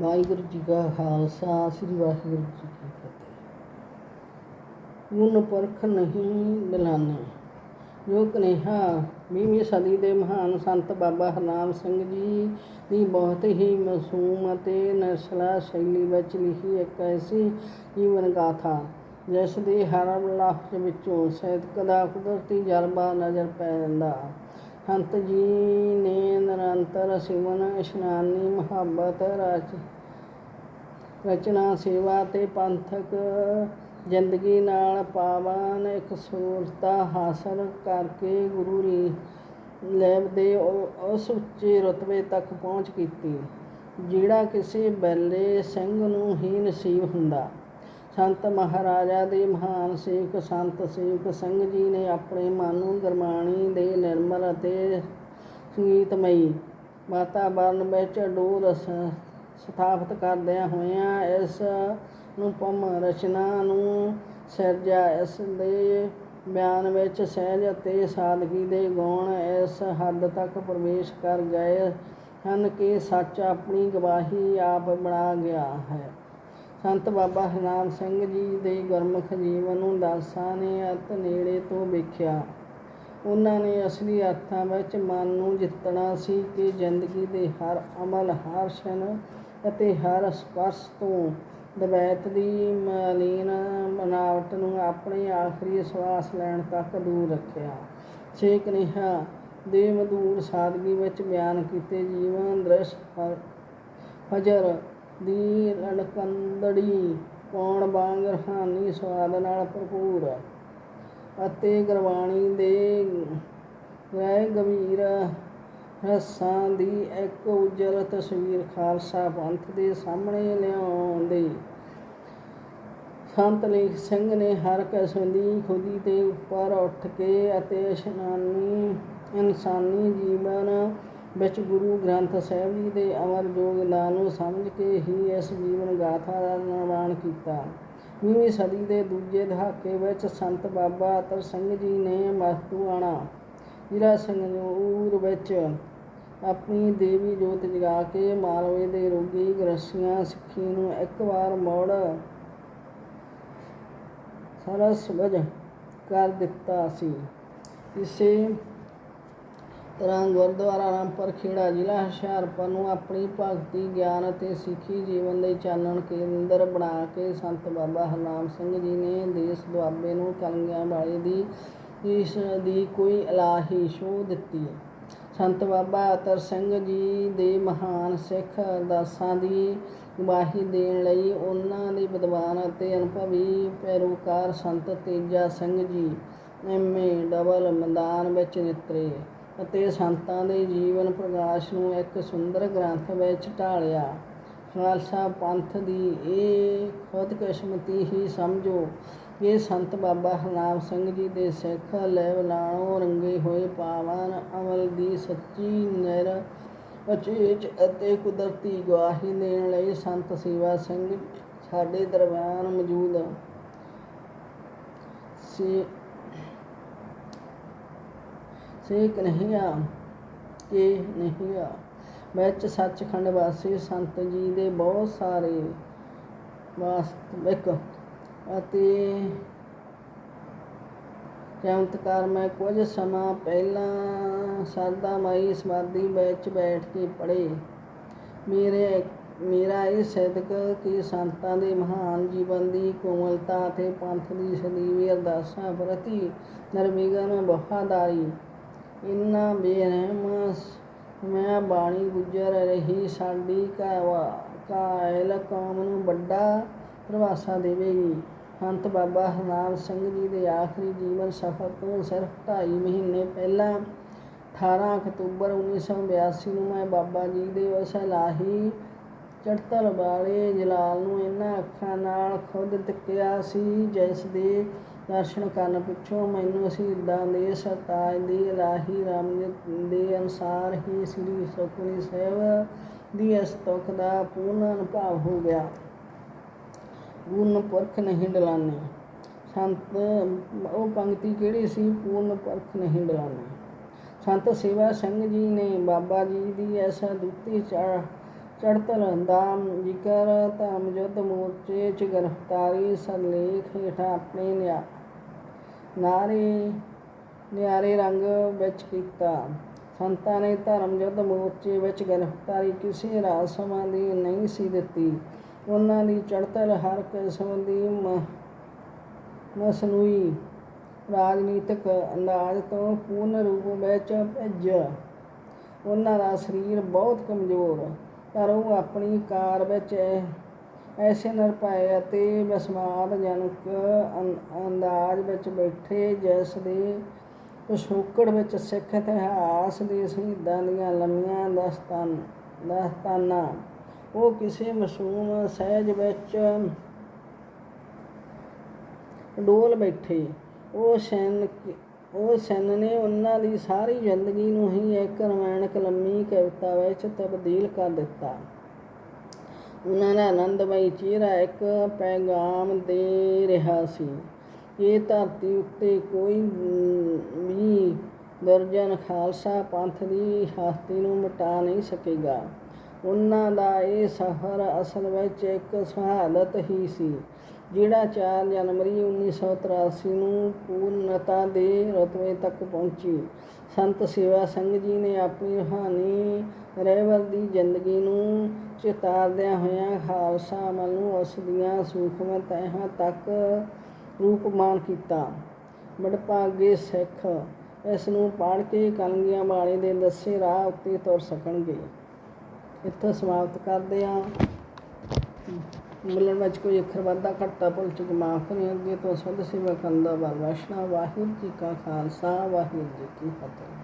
ਵਾਹਿਗੁਰੂ ਜੀ ਕਾ ਖਾਲਸਾ, ਸ੍ਰੀ ਵਾਹਿਗੁਰੂ ਜੀ ਕੀ ਫਤਿਹ। ਗੁਣ ਪਰਖ ਨਹੀਂ ਮਿਲਾਨੇ। ਜੋ ਕਨੇਹਾ ਵੀਹਵੀਂ ਸਦੀ ਦੇ ਮਹਾਨ ਸੰਤ ਬਾਬਾ ਹਰਨਾਮ ਸਿੰਘ ਜੀ ਦੀ ਬਹੁਤ ਹੀ ਮਾਸੂਮ ਅਤੇ ਨਸਲਾ ਸ਼ੈਲੀ ਵਿੱਚ ਲਿਖੀ ਇੱਕ ਐਸੀ ਜੀਵਨ ਗਾਥਾ, ਜਿਸ ਦੇ ਹਰ ਲਫ਼ਜ਼ ਵਿੱਚੋਂ ਸਾਹਿਤਕ ਦਾ ਕੁਦਰਤੀ ਜਜ਼ਬਾ ਨਜ਼ਰ ਪੈਂਦਾ ਹੰਤ ਜੀ ਨੇ ਨਿਰੰਤਰ ਸਿਮਨ ਇਸ਼ਨਾਨੀ ਮੁਹੱਬਤ ਰਚ ਰਚਨਾ ਸੇਵਾ ਤੇ ਪੰਥਕ ਜ਼ਿੰਦਗੀ ਨਾਲ ਪਾਵਨ ਇੱਕ ਸੂਰਤਾ ਹਾਸਲ ਕਰਕੇ ਗੁਰੂ ਲੈਵ ਦੇ ਉ- ਉਸ ਉੱਚੇ ਰਤਬੇ ਤੱਕ ਪਹੁੰਚ ਕੀਤੀ। ਜਿਹੜਾ ਕਿਸੇ ਬੈਲੇ ਸਿੰਘ ਨੂੰ ਹੀ ਨਸੀਬ ਹੁੰਦਾ ਸੰਤ ਮਹਾਰਾਜਾ ਦੇ ਮਹਾਨ ਸੇਵਕ ਸੰਤ ਸੇਵਕ ਸਿੰਘ ਜੀ ਨੇ ਆਪਣੇ ਮਨ ਨੂੰ ਗੁਰਬਾਣੀ ਦੇ ਨਿਰਮਲ ਅਤੇ ਸੰਗੀਤਮਈ ਵਾਤਾਵਰਨ ਵਿੱਚ ਡੋਰ ਸ- ਸਥਾਪਿਤ ਕਰਦਿਆਂ ਹੋਇਆਂ ਇਸ ਅਨੁਪਮ ਰਚਨਾ ਨੂੰ ਸਿਰਜਿਆ। ਇਸ ਦੇ ਬਿਆਨ ਵਿੱਚ ਸਹਿਜ ਅਤੇ ਸਾਦਗੀ ਦੇ ਗੁਣ ਇਸ ਹੱਦ ਤੱਕ ਪ੍ਰਵੇਸ਼ ਕਰ ਗਏ ਹਨ ਕਿ ਸੱਚ ਆਪਣੀ ਗਵਾਹੀ ਆਪ ਬਣਾ ਗਿਆ ਹੈ। ਸੰਤ ਬਾਬਾ ਹਰਨਾਮ ਸਿੰਘ ਜੀ ਦੇ ਗੁਰਮੁਖ ਜੀਵਨ ਨੂੰ ਦਾਸਾਂ ਨੇ ਅਤ ਨੇੜੇ ਤੋਂ ਵੇਖਿਆ। ਉਹਨਾਂ ਨੇ ਅਸਲੀ ਅਰਥਾਂ ਵਿੱਚ ਮਨ ਨੂੰ ਜਿੱਤਣਾ ਸੀ ਕਿ ਜ਼ਿੰਦਗੀ ਦੇ ਹਰ ਅਮਲ, ਹਰ ਛਣ ਅਤੇ ਹਰ ਸਪਰਸ਼ ਤੋਂ ਦਵੈਤ ਦੀ ਮਲੀਨ ਬਨਾਵਟ ਨੂੰ ਆਪਣੇ ਆਖਰੀ ਸਵਾਸ ਲੈਣ ਤੱਕ ਦੂਰ ਰੱਖਿਆ। ਛੇ ਕਨੇਹਾ ਦੇ ਮਧੂਰ ਸਾਦਗੀ ਵਿੱਚ ਬਿਆਨ ਕੀਤੇ, ਜੀਵਨ ਦ੍ਰਿਸ਼ ਫ- ਫਜਰ ਦੀ ਰਣਕੰਦੜੀ ਪੌਣ ਵਾਂਗ ਰਹਾਨੀ ਸਵਾਦ ਨਾਲ ਭਰਪੂਰ? ਅਤੇ ਗੁਰਬਾਣੀ ਦੇ ਗ੍ਰਹਿ ਗੰਭੀਰ ਰਸਾਂ ਦੀ ਇੱਕ ਉਜਲ ਤਸਵੀਰ ਖਾਲਸਾ ਪੰਥ ਦੇ ਸਾਹਮਣੇ ਲਿਆਉਂਦੀ। ਸੰਤ ਲੇਖ ਸਿੰਘ ਨੇ ਹਰ ਕਿਸਮ ਦੀ ਖੁਦੀ ਦੇ ਉੱਪਰ ਉੱਠ ਕੇ ਅਤੇ ਇਸ਼ਨਾਨੀ ਇਨਸਾਨੀ ਜੀਵਨ ਵਿੱਚ ਗੁਰੂ ਗ੍ਰੰਥ ਸਾਹਿਬ ਜੀ ਦੇ ਅਮਰ ਯੋਗਦਾਨ ਨੂੰ ਸਮਝ ਕੇ ਹੀ ਇਸ ਜੀਵਨ ਗਾਥਾ ਦਾ ਨਿਰਮਾਣ ਕੀਤਾ। ਵੀਹਵੀਂ ਸਦੀ ਦੇ ਦੂਜੇ ਦਹਾਕੇ ਵਿੱਚ ਸੰਤ ਬਾਬਾ ਅਤਰ ਸਿੰਘ ਜੀ ਨੇ ਮਸਤੂਆਣਾ ਜ਼ਿਲ੍ਹਾ ਸੰਗਰੂਰ ਵਿੱਚ ਆਪਣੀ ਦੇਵੀ ਜੋਤ ਜਗਾ ਕੇ ਮਾਲਵੇ ਦੇ ਰੋਗੀ ਗ੍ਰਸੀਆਂ ਸਿੱਖੀ ਨੂੰ ਇੱਕ ਵਾਰ ਮੋੜ ਸਰਸ ਵਜ ਕਰ ਦਿੱਤਾ ਸੀ। ਇਸੇ ਤਰ੍ਹਾਂ ਗੁਰਦੁਆਰਾ ਰਾਮਪੁਰ, ਖੇੜਾ ਜ਼ਿਲ੍ਹਾ ਹੁਸ਼ਿਆਰਪੁਰ ਨੂੰ ਆਪਣੀ ਭਗਤੀ, ਗਿਆਨ ਅਤੇ ਸਿੱਖੀ ਜੀਵਨ ਦੇ ਚਾਨਣ ਕੇਂਦਰ ਬਣਾ ਕੇ ਸੰਤ ਬਾਬਾ ਹਰਨਾਮ ਸਿੰਘ ਜੀ ਨੇ ਦੇਸ਼ ਦੁਆਬੇ ਨੂੰ ਕਲੰਗੀਆਂ ਵਾਲੇ ਦੀ, ਇਸ ਦੀ ਕੋਈ ਇਲਾਹੀ ਸ਼ੋਅ ਦਿੱਤੀ ਸੰਤ ਬਾਬਾ ਅਤਰ ਸਿੰਘ ਜੀ ਦੇ ਮਹਾਨ ਸਿੱਖ ਅਰਦਾਸਾਂ ਦੀ ਗਵਾਹੀ ਦੇਣ ਲਈ ਉਹਨਾਂ ਦੇ ਵਿਦਵਾਨ ਅਤੇ ਅਨੁਭਵੀ ਪੈਰੋਕਾਰ ਸੰਤ ਤੇਜਾ ਸਿੰਘ ਜੀ ਐਮਏ ਡਬਲ ਮੈਦਾਨ ਵਿੱਚ ਨਿਤਰੇ ਅਤੇ ਸੰਤਾਂ ਦੇ ਜੀਵਨ ਪ੍ਰਕਾਸ਼ ਨੂੰ ਇੱਕ ਸੁੰਦਰ ਗ੍ਰੰਥ ਵਿੱਚ ਢਾਲਿਆ। ਖਾਲਸਾ ਪੰਥ ਦੀ ਇਹ ਖੁਦਕਿਸਮਤੀ ਹੀ ਸਮਝੋ ਕਿ ਸੰਤ ਬਾਬਾ ਹਰਨਾਮ ਸਿੰਘ ਜੀ ਦੇ ਸਿੱਖ ਲੈਵ ਲੈਵਲਾਣੋਂ ਰੰਗੇ ਹੋਏ ਪਾਵਨ ਅਮਲ ਦੀ ਸੱਚੀ ਨਿਰ ਅਚੇਚ ਅਤੇ ਕੁਦਰਤੀ ਗਵਾਹੀ ਦੇਣ ਲਈ ਸੰਤ ਸੇਵਾ ਸਿੰਘ ਸਾਡੇ ਦਰਬਾਰ ਮੌਜੂਦ। ਸੀ ਸੇਕ ਨਹੀਂ ਆ ਕਿ ਨਹੀਂ ਆ। ਵਿੱਚ ਸੱਚਖੰਡ ਵਾਸੀ ਸੰਤ ਜੀ ਦੇ ਬਹੁਤ ਸਾਰੇ ਵਾਸਤਵਿਕ ਅਤੇ ਚਮਤਕਾਰ ਮੈਂ ਕੁਝ ਸਮਾਂ ਪਹਿਲਾਂ ਸਰਦਾਮਾਈ ਸਮਾਧੀ ਵਿੱਚ ਬੈਠ ਕੇ ਪੜ੍ਹੇ। ਮੇਰੇ, ਮੇਰਾ ਇਹ ਸਿਦਕ ਕਿ ਸੰਤਾਂ ਦੇ ਮਹਾਨ ਜੀਵਨ ਦੀ ਕੋਮਲਤਾ ਅਤੇ ਪੰਥ ਦੀ ਸਦੀਵੀ ਅਰਦਾਸਾਂ ਪ੍ਰਤੀ ਨਿਰਵਿਘਨ ਵਫਾਦਾਰੀ ਇਨ੍ਹਾਂ ਬੇਰਹਿਮ ਮੈਂ ਬਾਣੀ ਗੁਜਰ ਰਹੀ, ਸਾਡੀ ਕਾਵਾ, ਕਾਇਲ ਕੌਮ ਨੂੰ ਵੱਡਾ ਪ੍ਰਵਾਸਾ ਦੇਵੇਗੀ। ਸੰਤ ਬਾਬਾ ਹਰਨਾਮ ਸਿੰਘ ਜੀ ਦੇ ਆਖਰੀ ਜੀਵਨ ਸਫ਼ਰ ਤੋਂ ਸਿਰਫ 2.5 ਮਹੀਨੇ ਪਹਿਲਾਂ 18 ਅਕਤੂਬਰ 1982 ਨੂੰ ਮੈਂ ਬਾਬਾ ਜੀ ਦੇ ਉਸ ਲਾਹੀ ਚੜਤਲ ਵਾਲੇ ਜਲਾਲ ਨੂੰ ਇਹਨਾਂ ਅੱਖਾਂ ਨਾਲ ਖੁਦ ਤੱਕਿਆ ਸੀ, ਜਿਸ ਦੇ ਦਰਸ਼ਨ ਕਰਨ ਪਿੱਛੋਂ, ਮੈਨੂੰ ਸ਼ਹੀਦਾਂ ਦੇ ਸਰਤਾਜ ਦੀ ਇਲਾਹੀ ਰਾਮਜੀਤ ਦੇ ਅਨੁਸਾਰ ਹੀ ਸ੍ਰੀ ਸੁਖਮਨੀ ਸਾਹਿਬ ਦੀ ਇਸ ਦਾ ਪੂਰਨ ਅਨੁਭਵ ਹੋ ਗਿਆ। ਪੂਰਨ ਪੁਰਖ ਨਹੀਂ ਡਲਾਨੇ। ਸੰਤ, ਉਹ ਪੰਕਤੀ ਕਿਹੜੀ ਸੀ? ਪੂਰਨ ਪੁਰਖ ਨਹੀਂ ਡਲਾਨੇ। ਸੰਤ ਸੇਵਾ ਸਿੰਘ ਜੀ ਨੇ ਬਾਬਾ ਜੀ ਦੀ ਐਸਾ ਦੁੱਤੀ ਚਾ ਚੜਤਲ ਦਾਮ ਜ਼ਿਕਰ ਧਰਮ ਯੁੱਧ ਮੋਰਚੇ ਚ ਗ੍ਰਿਫਤਾਰੀ ਸਰਲੇਖ ਹੇਠਾਂ ਆਪਣੇ ਨਿਆ, ਨਾਰੇ, ਨਿਆਰੇ ਰੰਗ ਵਿੱਚ ਕੀਤਾ। ਸੰਤਾਂ ਨੇ ਧਰਮ ਯੁੱਧ ਮੋਰਚੇ ਵਿੱਚ ਗ੍ਰਿਫਤਾਰੀ ਕਿਸੇ ਰਾਜ ਸਮਾਂ ਦੀ ਨਹੀਂ ਸੀ ਦਿੱਤੀ। ਉਹਨਾਂ ਦੀ ਚੜਤਲ ਹਰ ਕਿਸਮ ਦੀ ਮ- ਮਸਨੂਈ ਰਾਜਨੀਤਿਕ ਅੰਦਾਜ਼ ਤੋਂ ਪੂਰਨ ਰੂਪ ਵਿੱਚ ਭਿੱਜ। ਉਹਨਾਂ ਦਾ ਸਰੀਰ ਬਹੁਤ ਕਮਜ਼ੋਰ ਪਰ ਉਹ ਆਪਣੀ ਕਾਰ ਵਿੱਚ ਐਸੇ ਨਿਰਭੈ ਅਤੇ ਵਿਸਮਾਦਜਨਕ ਅੰ- ਅੰਦਾਜ਼ ਵਿੱਚ ਬੈਠੇ ਜਿਸ ਦੇ ਪਿਛੋਕੜ ਵਿੱਚ ਸਿੱਖ ਇਤਿਹਾਸ ਦੇ ਸ਼ਹੀਦਾਂ ਦੀਆਂ ਲੰਮੀਆਂ ਦਸਤਾਨ, ਦਸਤਾਨਾਂ। ਉਹ ਕਿਸੇ ਮਾਸੂਮ ਸਹਿਜ ਵਿੱਚ ਡੋਲ ਬੈਠੇ। ਉਹ ਸੈਨ ਉਹ ਸੈਨ ਨੇ ਉਹਨਾਂ ਦੀ ਸਾਰੀ ਜ਼ਿੰਦਗੀ ਨੂੰ ਹੀ ਇੱਕ ਰਮਾਇਣਕ ਲੰਮੀ ਕਵਿਤਾ ਵਿੱਚ ਤਬਦੀਲ ਕਰ ਦਿੱਤਾ। ਉਹਨਾਂ ਦਾ ਆਨੰਦਮਈ ਚਿਹਰਾ ਇੱਕ ਪੈਗਾਮ ਦੇ ਰਿਹਾ ਸੀ। ਇਹ ਧਰਤੀ ਉੱਤੇ ਕੋਈ ਵੀ ਦਰਜਨ ਖਾਲਸਾ ਪੰਥ ਦੀ ਹਸਤੀ ਨੂੰ ਮਿਟਾ ਨਹੀਂ ਸਕੇਗਾ। ਉਹਨਾਂ ਦਾ ਇਹ ਸਫ਼ਰ ਅਸਲ ਵਿੱਚ ਇੱਕ ਸ਼ਹਾਦਤ ਹੀ ਸੀ। ਜਿਹੜਾ 4 ਜਨਵਰੀ 1983 ਨੂੰ ਪੂਰਨਤਾ ਦੇ ਰਤਬੇ ਤੱਕ ਪਹੁੰਚੀ। ਸੰਤ ਸੇਵਾ ਸਿੰਘ ਜੀ ਨੇ ਆਪਣੀ ਰੂਹਾਨੀ ਰਹਿਬਰ ਦੀ ਜ਼ਿੰਦਗੀ ਨੂੰ ਚਿਤਾਰਦਿਆਂ ਹੋਇਆਂ ਖਾਲਸਾ ਅਮਲ ਨੂੰ ਉਸ ਦੀਆਂ ਸੂਖਮ ਤਹਿਾਂ ਤੱਕ ਰੂਪਮਾਨ ਕੀਤਾ। ਬੜਭਾਗੇ ਸਿੱਖ ਇਸ ਨੂੰ ਪੜ੍ਹ ਕੇ ਕਲਗੀਆਂ ਵਾਲੇ ਦੇ ਦੱਸੇ ਰਾਹ ਉੱਤੇ ਤੁਰ ਸਕਣਗੇ। ਇੱਥੇ ਸਮਾਪਤ ਕਰਦੇ ਹਾਂ। ਮਿਲਣ ਵਿੱਚ ਕੋਈ ਅੱਖਰ ਵਾਧਾ ਘੱਟਾ ਭੁੱਲ ਚੁੱਕ ਮਾਫ ਕਰੇ ਅੱਗੇ ਤੋਂ ਸੁਧ ਸੇਵਾ ਕਰਨ ਦਾ ਬਲ ਵੈਸ਼ਨਾ ਵਾਹਿਗੁਰੂ ਜੀ ਕਾ ਖਾਲਸਾ, ਵਾਹਿਗੁਰੂ ਜੀ ਕੀ ਫਤਿਹ।